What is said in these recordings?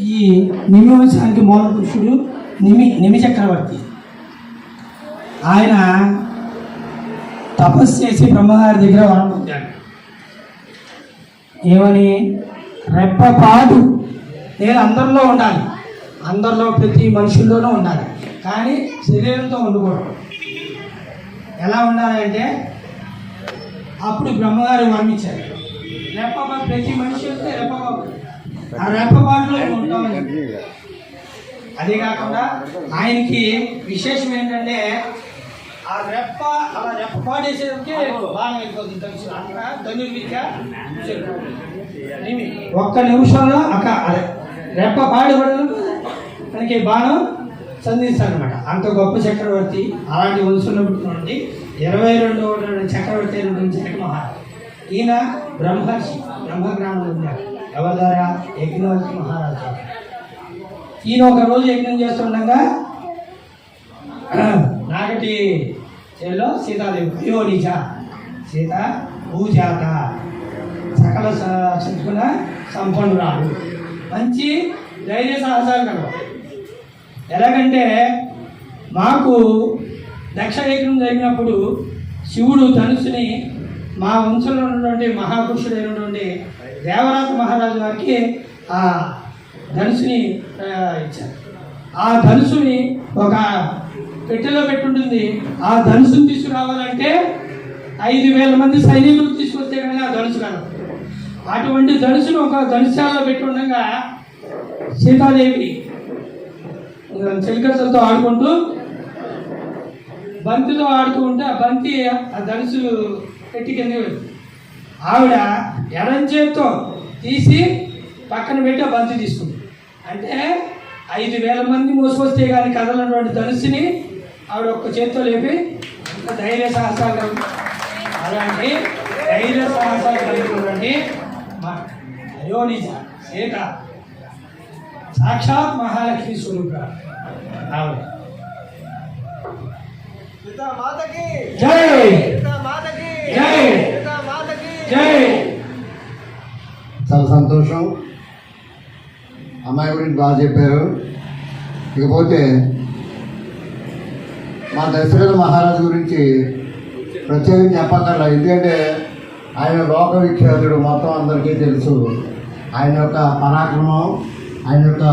ఈ నిమివంశానికి మూల పురుషుడు నిమి నిమి చక్రవర్తి. ఆయన తపస్సు చేసి బ్రహ్మగారి దగ్గర వరం పొందాడు. ఏమని? రెప్పపాటు. నేను అందరిలో ఉండాలి. అందరిలో ప్రతి మనుషుల్లోనూ ఉండాలి. కానీ శరీరంతో ఉండకూడదు. ఎలా ఉండాలంటే అప్పుడు బ్రహ్మగారు వర్ణించారు రెప్పపాటు ప్రతి మనిషి వస్తే రెప్పపాటు ఆ రెప్పపాటులో నువ్వు ఉంటావు. అదే కాకుండా ఆయనకి విశేషం ఏంటంటే ఆ రెప్ప అలా రెప్ప పాడేసేసరికి బాగా వెళ్ళిపోతుంది ధనుర్విద్య? ఒక్క నిమిషంలో అక్క అదే. రెప్ప పాడిపడడం మనకి బాణం సంధిస్తానమాట అంత గొప్ప చక్రవర్తి అలాంటి వంశంలో పుట్టినటువంటి ఇరవై రెండవ చక్రవర్తి అయినటువంటి మహారాజు. ఈయన బ్రహ్మర్షి బ్రహ్మజ్ఞానం ఉన్నారు ఎవరి ద్వారా యజ్ఞవల్కి మహారాజు. ఈయన ఒక రోజు యజ్ఞం చేస్తుండగా నాగటి చేలో సీతాదేవి అయోనిజ సీత భూజాత సకల స- సంపన్నురాలు. మంచి ధైర్య సాహసాలు. కలవ ఎలాగంటే మాకు దక్ష యజ్ఞం జరిగినప్పుడు శివుడు ధనుసుని మా వంశంలో ఉన్నటువంటి మహాపురుషుడైనటువంటి దేవరాజ మహారాజు వారికి ఆ ధనుసుని ఇచ్చారు. ఆ ధనుసుని ఒక పెట్టెలో పెట్టుంటుంది. ఆ ధనుసుని తీసుకురావాలంటే ఐదు వేల మంది సైనికులు తీసుకొస్తే కానీ ఆ ధనుసు కాదు. అటువంటి ధనుసును ఒక ధనుశాలలో పెట్టుండగా సీతాదేవి చెలికత్తలతో ఆడుకుంటూ బంతితో ఆడుతూ ఉంటే ఆ బంతి ఆ ధనుసు పెట్టి కింద. ఆవిడ ఎడం చేత్తో తీసి పక్కన పెట్టి ఆ బంతి తీసుకుంది. అంటే ఐదు వేల మంది మోసుకొస్తే కానీ కదలనటువంటి ధనుసుని ఆవిడ ఒక్క చేత్తో లేపి అంత ధైర్య సాహసాలు అలాంటి ధైర్య సాహసాలు కలిగినటువంటి మా అయోనిజ సీత సాక్షాత్ మహాలక్ష్మి స్వరూప ఆవిడ. జై! చాలా సంతోషం. అమ్మాయి గురించి బాగా చెప్పారు. ఇకపోతే మా దశరథ మహారాజు గురించి ప్రత్యేకం చెప్పక్కర్లా. ఎందుకంటే ఆయన లోక విఖ్యాతుడు మొత్తం అందరికీ తెలుసు. ఆయన యొక్క పరాక్రమం ఆయన యొక్క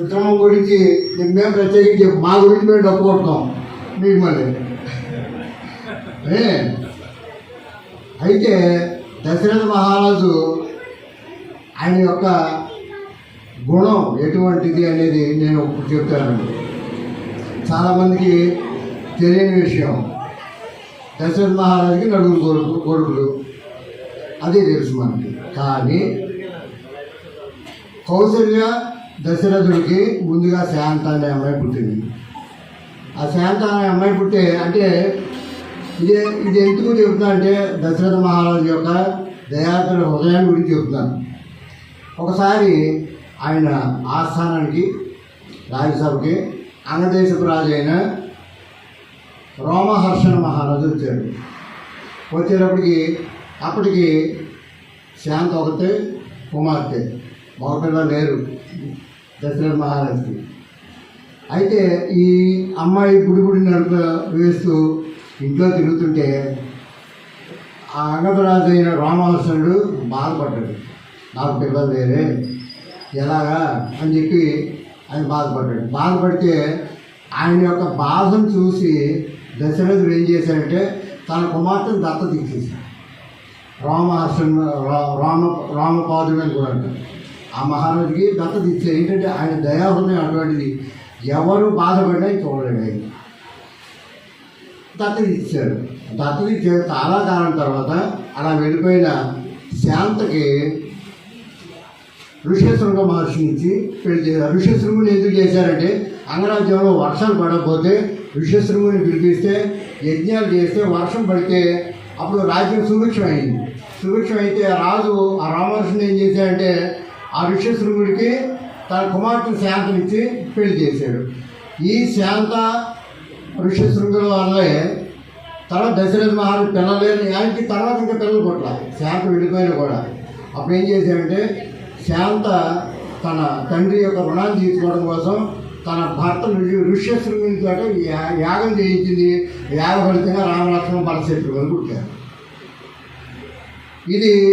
విక్రమం గురించి మేము ప్రత్యేకించి మా గురించి మేము డబ్బు కొడతాం మీకు మళ్ళీ అయితే దశరథ మహారాజు ఆయన యొక్క గుణం ఎటువంటిది అనేది నేను ఇప్పుడు చెప్తానండి చాలామందికి తెలియని విషయం. దశరథ మహారాజుకి నలుగురు కొడుకు కొడుకులు. అది తెలుసు మనకి. కానీ కౌశల్య దశరథుడికి ముందుగా శాంత అనే అమ్మాయి పుట్టింది. ఆ శాంత అనే అమ్మాయి పుట్టే అంటే ఇది ఇది ఎందుకు చెప్తున్నా అంటే దశరథ మహారాజు యొక్క దయాకర హృదయాన్ని గురించి చెబుతున్నాను ఒకసారి ఆయన ఆస్థానానికి రాజ్యసభకి అంగదేశపు రాజు అయిన రోమహర్షణ మహారాజు వచ్చాడు వచ్చేటప్పటికి అప్పటికి శాంత ఒకతే కుమార్తె మగపిల్లలు లేరు? దశరథ మహారాజుకి. అయితే ఈ అమ్మాయి గుడి గుడి నడుపు వేస్తూ ఇంట్లో తిరుగుతుంటే ఆ అంగపరాజు అయిన రామహర్షణుడు బాధపడ్డాడు. నాకు పిల్లలు లేరే ఎలాగా? అని చెప్పి ఆయన బాధపడ్డాడు. బాధపడితే ఆయన యొక్క బాధను చూసి దశరథుడు ఏం చేశాడంటే తన కుమార్తెను దత్త తీసేశాడు. రామహర్షణ రామ రామపాదుడు అని కూడా అంటారు. ఆ మహారాజుకి దత్త తీసే ఏంటంటే ఆయన దయాహృదయం అటువంటిది. ఎవరు బాధపడినా చూడలేడు ఆయన. దత్తత ఇచ్చాడు. దత్తత ఇచ్చే చాలా కాలం తర్వాత అలా వెళ్ళిపోయిన శాంతకి ఋష్యశృంగ మహర్షిని ఇచ్చి పెళ్ళి చేశారు ఋష్యశృంగుని ఎందుకు చేశారంటే అంగరాజ్యంలో వర్షాలు పడకపోతే ఋష్యశృంగుని పిలిపిస్తే యజ్ఞాలు చేస్తే వర్షం పడితే అప్పుడు రాజ్యం సుభిక్షం అయింది రాజు ఆ రామహర్షిని ఏం చేశాడంటే ఆ ఋష్యశృంగుడికి తన కుమార్తెను శాంతనిచ్చి పెళ్ళి చేశాడు. ఈ శాంత ఋషి శృంగుల వల్లే తర్వాత దశరథ మహారాజు పిల్లలేని ఆయనకి తర్వాత ఇంకా పిల్లలు పుట్ల శాంత విడిపోయిన కూడా. అప్పుడు ఏం చేశాడంటే శాంత తన తండ్రి యొక్క రుణాన్ని తీసుకోవడం కోసం తన భర్త ఋష్యశృంగునితో యాగం చేయించింది. యాగ ఫలితంగా రామలక్ష్మణ బలశత్రువులు పుట్టారు. ఇది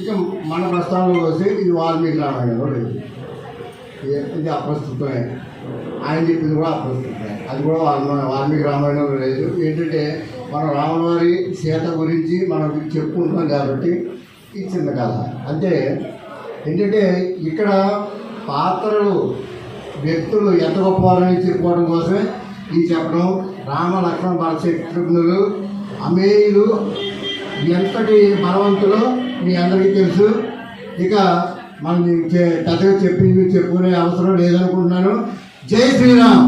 ఇక మన ప్రస్థానంలో వస్తే ఇది వాల్మీకి రామాయణంలో లేదు. ఇది- ఇది అప్రస్తుతమే ఆయన చెప్పింది కూడా అప్రస్తుతమే అది కూడా వాల్మ- వాల్మీకి రామాయణంలో లేదు. ఏంటంటే మనం రాములవారి సీత గురించి మనం చెప్పుకుంటున్నాం కాబట్టి ఈ చిన్న కథ. అంటే ఏంటంటే ఇక్కడ పాత్రలు వ్యక్తులు ఎంత గొప్పవారని చెప్పుకోవడం కోసమే ఈ చెప్పడం. రామ లక్ష్మణ భరతశత్రుఘ్నులు అమేయులు ఎంతటి బలవంతులు మీ అందరికీ తెలుసు. ఇక మనం చే- కథగా చెప్పింది చెప్పుకునే అవసరం లేదనుకుంటున్నాను. జై శ్రీరామ్.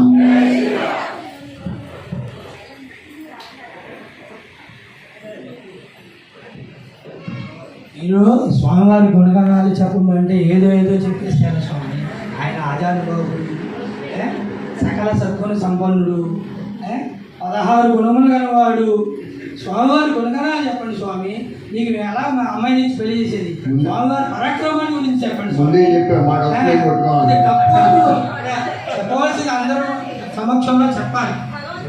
మీరు స్వామివారి గుణగణాలు చెప్పమంటే ఏదో ఏదో చెప్పేస్తారు స్వామి. ఆయన ఆజానుభావుడు ఏ? సకల సద్గుణ సంపన్నుడు? పదహారు గుణములు గలవాడు. స్వామివారి గుణగణాలు చెప్పండి స్వామి. నీకు నేను ఎలా మా అమ్మాయి నుంచి పెళ్ళి చేసేది? స్వామివారి పరాక్రమాన్ని గురించి చెప్పండి స్వామి. చెప్పవలసింది అందరూ సమక్షంలో చెప్పాలి.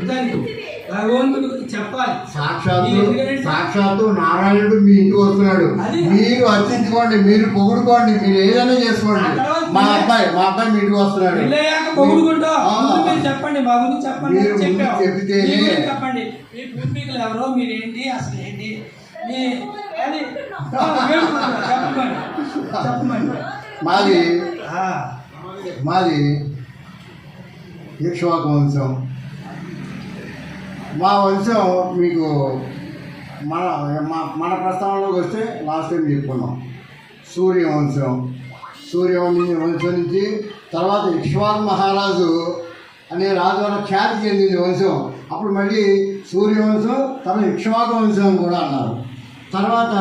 దానికి భగవంతుడు చెప్పాలి. సాక్షాత్తు సాక్షాత్తు నారాయణుడు మీ ఇంటికి వస్తున్నాడు. మీరు అర్చించుకోండి మీరు పొగుడుకోండి మీరు ఏదైనా చేసుకోండి. మా అబ్బాయి మా అబ్బాయి మీ ఇంటికి వస్తున్నాడు. చెప్పండి మా గురించి చెప్పండి గురించి చెప్పండి. మీ పూర్వీకులు ఎవరో మీరేంటి అసలు ఏంటి. చెప్పమని చెప్పమని మాది మాది ఇక్ష్వాకు వంశం మా వంశం మీకు మన మా మన ప్రస్థానంలోకి వస్తే లాస్ట్ టైం చెప్పుకున్నాం. సూర్య వంశం. సూర్య వంశం వంశం నుంచి తర్వాత ఇక్ష్వాకు మహారాజు అనే రాజు వల్ల ఖ్యాతి చెందింది వంశం. అప్పుడు మళ్ళీ సూర్యవంశం తర్వాత ఇక్ష్వాకు వంశం కూడా అన్నారు. తర్వాత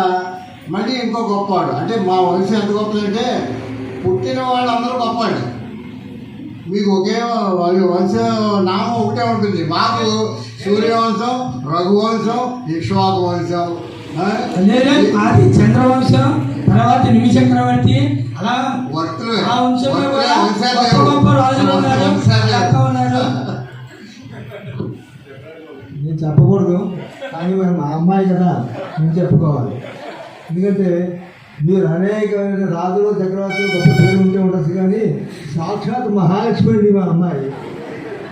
మళ్ళీ ఇంకో గొప్పవాడు. అంటే మా వంశం ఎంత గొప్పదంటే పుట్టిన వాళ్ళందరూ గొప్పవాడు మీకు ఒకే వాళ్ళ వంశ నామం ఒకటే ఉంటుంది. మాకు సూర్యవంశం రఘువంశం ఇక్ష్వాకు వంశం మాది చంద్రవంశం తర్వాత నిమి చక్రవర్తి అలా వంశంలో కూడా గొప్ప రాజులు ఉన్నారు. ఉన్నారు. నేను చెప్పకూడదు. కానీ మరి మా అమ్మాయి కదా నేను చెప్పుకోవాలి. ఎందుకంటే మీరు అనేకమైన రాజులు చక్రవర్తులు గొప్ప పేరు ఉంటే ఉండొచ్చు కానీ సాక్షాత్ మహాలక్ష్మి అండి మా అమ్మాయి.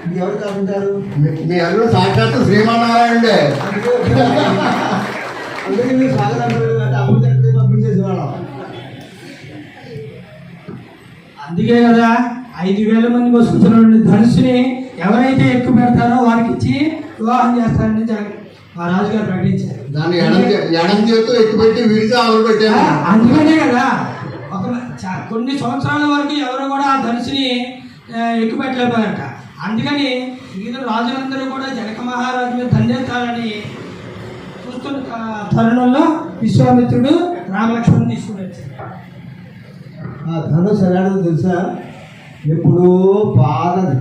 ఇంకెవరు కాకుంటారు మీ- అల్లుడు సాక్షాత్తు శ్రీమన్నారాయణుడే. అందుకే అందుకే మీరు సాగర్ అంటే అప్పుడు దగ్గర పంపించేసేవాళ్ళం అందుకే కదా ఐదు వేల మంది వస్తున్న ధనుసుని ఎవరైతే ఎక్కువ పెడతారో వారికి ఇచ్చి వివాహం చేస్తారని మా రాజుగారు ప్రకటించారు. దాన్ని ఎడం ఎక్కుపెట్టి విరిచి ఆవులు పెట్టాను. అందుకనే కదా. ఒక కొన్ని సంవత్సరాల వరకు ఎవరు కూడా ఆ ధనుసుని ఆ, ఎక్కువ పెట్టలేకపోయారట అందుకని మిగతా రాజులందరూ కూడా జనక మహారాజు మీద దండెత్తాలని చూస్తున్న తరుణంలో విశ్వామిత్రుడు రామలక్ష్మణ్ తీసుకుని వచ్చారు ఆ ధనుసు ఎలాడో తెలుసా? ఎప్పుడో పాతది.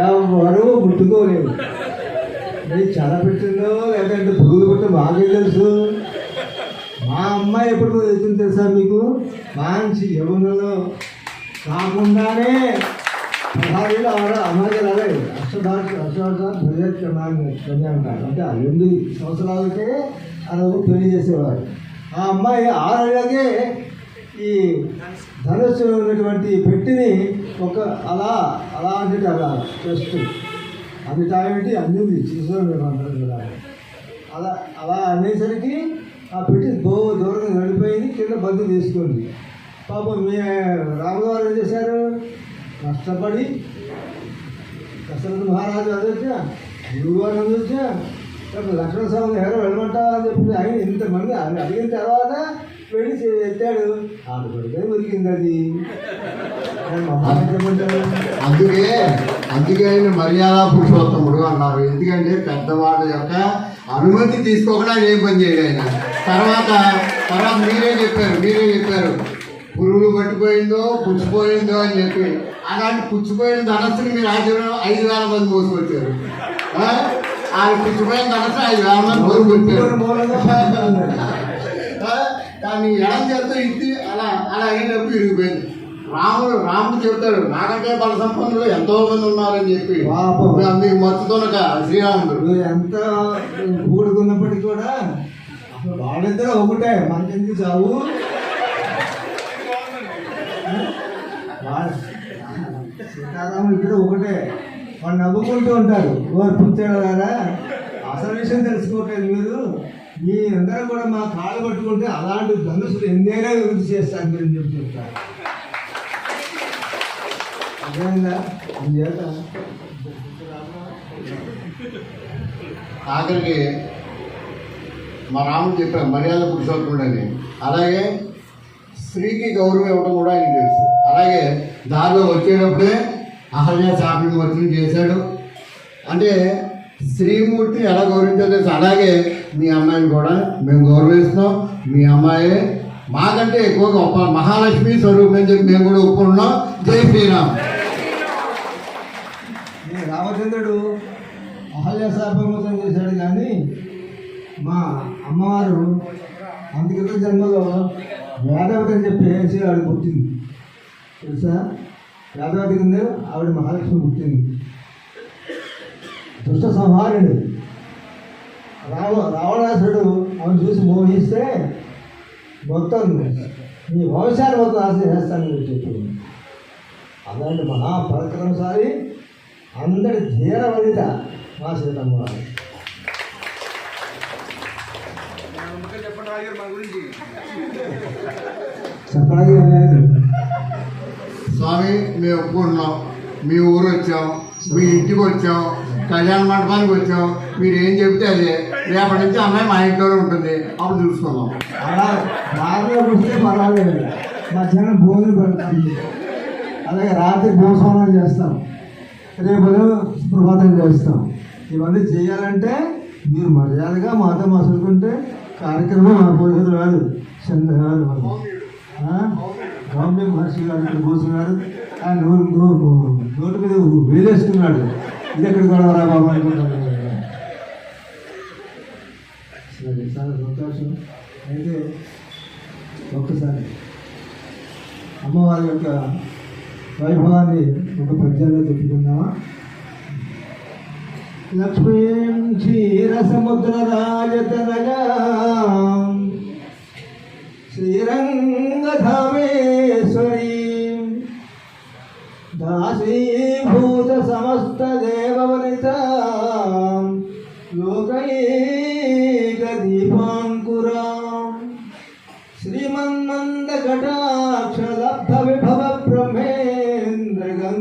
ఎవరు ముట్టుకోలేవు నేను చాలా పెట్టిందో లేదంటే పురుగులు పెట్టి బాగా తెలుసు? మా అమ్మాయి ఎప్పుడు ఎత్తుంది తెలుసా మీకు? మంచి యమునలో. కాకుండానే అమ్మాయిలు ఆడ అమ్మాయి అలాగే అష్టభాష అష్టభాష ప్రజలు అంటారు అంటే ఎనిమిది సంవత్సరాలకే ఆ పెళ్ళి చేసేవారు. ఆ అమ్మాయి ఆరేళ్ళకే ఈ ధనుస్సు ఉన్నటువంటి పెట్టిని ఒక అలా అలా అంటే అలా జస్ట్ అది ఏంటి? అందింది చూసాం మేము అలా అలా అనేసరికి ఆ పెట్టి బో దూరంగా వెళ్ళిపోయింది కింద బంధు తీసుకుంది పాపం మీ రామగారు ఏం చేశారు? కష్టపడి దశరథ మహారాజు అందొచ్చా గురువారు అందొచ్చా లక్ష్మణ స్వామి ఎవరో వెళ్ళమంటావా? అని చెప్పి ఆయన ఇంతమంది అడిగిన తర్వాత వెళ్ళి చే- ఎత్తాడు. ఆడపడితే ఉరికింది అది అందుకే అందుకే ఆయన మర్యాద పురుషోత్తముడు అన్నారు. ఎందుకంటే పెద్దవాళ్ళ యొక్క అనుమతి తీసుకోకుండా ఏం పని చేయడు ఆయన. తర్వాత తర్వాత మీరే చెప్పారు మీరే చెప్పారు. పురుగులు పట్టిపోయిందో పుచ్చిపోయిందో అని చెప్పి. అలాంటి పుచ్చిపోయిన ధనస్సుని మీరు ఆచరణ ఐదు వేల మంది మోసుకొచ్చారు. ఆ? పుచ్చిపోయిన ధనస్సు ఐదు వేల మంది మోసుకొచ్చారు. కానీ ఎలా చేస్తే ఇది అలా అలా అయినప్పుడు ఇరిగిపోయింది. రాముడు రాముడు చెప్తాడు నాకంటే బల సంపన్నులు ఎంతో మంది ఉన్నారని చెప్పి పాపం. మీకు మొత్తుతునక శ్రీరాముడు. ఎంత కూడుకున్నప్పటికీ కూడా వాళ్ళిద్దరూ ఒకటే మనకెందుకు చావు? సీతారాములు ఇద్దరు ఒకటే. వాళ్ళు నవ్వుకుంటూ ఉంటారు. ఓ పుచ్చాడారా అసలు విషయం తెలుసుకోవట్లేదు మీరు. మీ అందరూ కూడా మా కాళ్ళు పట్టుకుంటే అలాంటి ధనుసులు ఎన్నైనా వృద్ధి చేస్తారు మీరు చెప్పి చెప్తారు అర్థమైందా? ఆఖరికి మా రాముడు చెప్పారు మర్యాద పురుషోత్తముడని. అలాగే స్త్రీకి గౌరవం ఇవ్వడం కూడా ఆయన తెలుసు. అలాగే దారిలో వచ్చేటప్పుడే అహల్య షాపింగ్ వర్తం చేశాడు. అంటే స్త్రీమూర్తిని ఎలా గౌరవించాలో అలాగే మీ అమ్మాయిని కూడా మేము గౌరవిస్తున్నాం. మీ అమ్మాయి మాకంటే ఎక్కువ గొప్ప మహాలక్ష్మి స్వరూపం అని చెప్పి మేము కూడా ఒప్పుకున్నాం జై శ్రీరామ్. ఈ రామచంద్రుడు అహల్య శాపమోచన చేశాడు కానీ మా అమ్మవారు అంతకిత జన్మలో వేదవతి అని చెప్పేసి ఆవిడ పుట్టింది. తెలుసా? వేదవతి కింద ఆవిడ మహాలక్ష్మి పుట్టింది. దుష్ట సంహారుడు రావ రావణాసుడు ఆమెను చూసి మోహిస్తే మొత్తం నీ వంశాన్ని మొత్తం నాశనం చేస్తానని చెప్పి అలాంటి మహాపరాక్రమశాలి అందరి ధీర వనిత మా సీతమ్మ లేదు స్వామి మేము ఒప్పుకుంటున్నాం. మీ ఊరు వచ్చాం మీ ఇంటికి వచ్చాం కళ్యాణ మండపానికి వచ్చాం. మీరు ఏం చెబితే అదే. రేపటి నుంచి అమ్మాయి మా ఇంట్లోనే ఉంటుంది. అప్పుడు చూసుకుందాం. అలా మార్లో వస్తే పర్వాలేదు. మధ్యాహ్నం భోజనం పెడతాం. అలాగే రాత్రి భూస్వామం చేస్తాం. రేపు ప్రభాతం చేస్తాం. ఇవన్నీ చేయాలంటే మీరు మర్యాదగా మాతో మసులుకుంటే కార్యక్రమం మా పురోహితులు కాదు చంద్ర కాదు వాళ్ళు. మహర్షి గారు ఇక్కడ కూర్చున్నారు. ఆయన నోరు నోరు నోటి మీద వేలేసుకున్నాడు. ఇది ఎక్కడ గొడవరా బాబు అనుకుంటాను సరే చాలా సంతోషం. అయితే ఒక్కసారి అమ్మవారి యొక్క వైభవాన్ని ఒక పద్యంలో చెప్పుకుందామా? లక్ష్మీం క్షీరసముద్ర రాజతనగా శ్రీరంగధామేశ్వరీ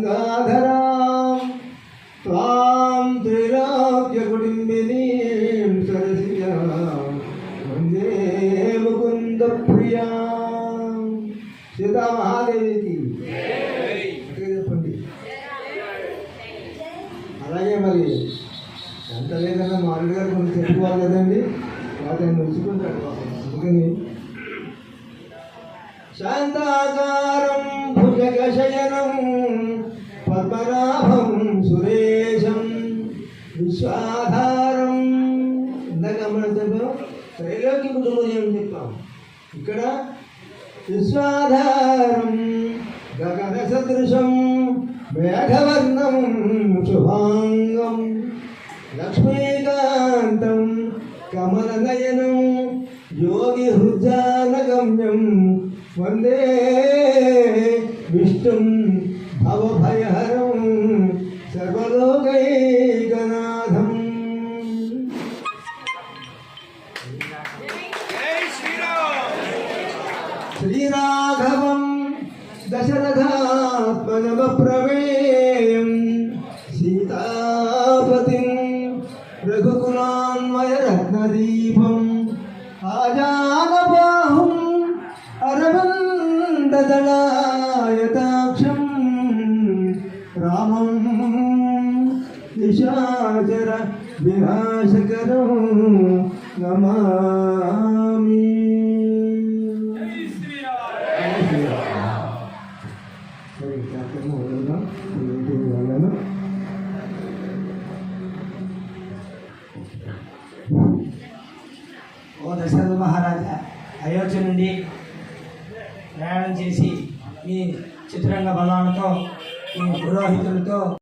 బ్రహ్మేంద్ర గంగాధరా త్వాం త్రిలోక్య కుటుంబినీం సరసిజా ముకుంద సీతామహాదేవికి చెప్పండి అలాగే మరి ఎంత లేదన్నా మారుడు గారు కొన్ని చెప్పుకోవాలి కదండి వాటిని మెచ్చుకుంటాడు అందుకని శాంతాకారం పద్మనాభం సురేశం విశ్వాధారం. ఇందాక మనం చెప్పాం త్రైలోక్య కుటుంబం చెప్పాం? ఇక్కడ విశ్వాధారం గగన సదృశం మేఘవర్ణం శుభాంగం లక్ష్మీకాంతం కమలనయనం యోగి హృజానగమ్యం వందే విష్ణుం భవభయ నిశాచర వినాశకరం నమామి. ఓ దశరథ మహారాజా అయోధ్య నుండి ప్రయాణం చేసి మీ చిత్రంగ బలాలతో మీ పురోహితులతో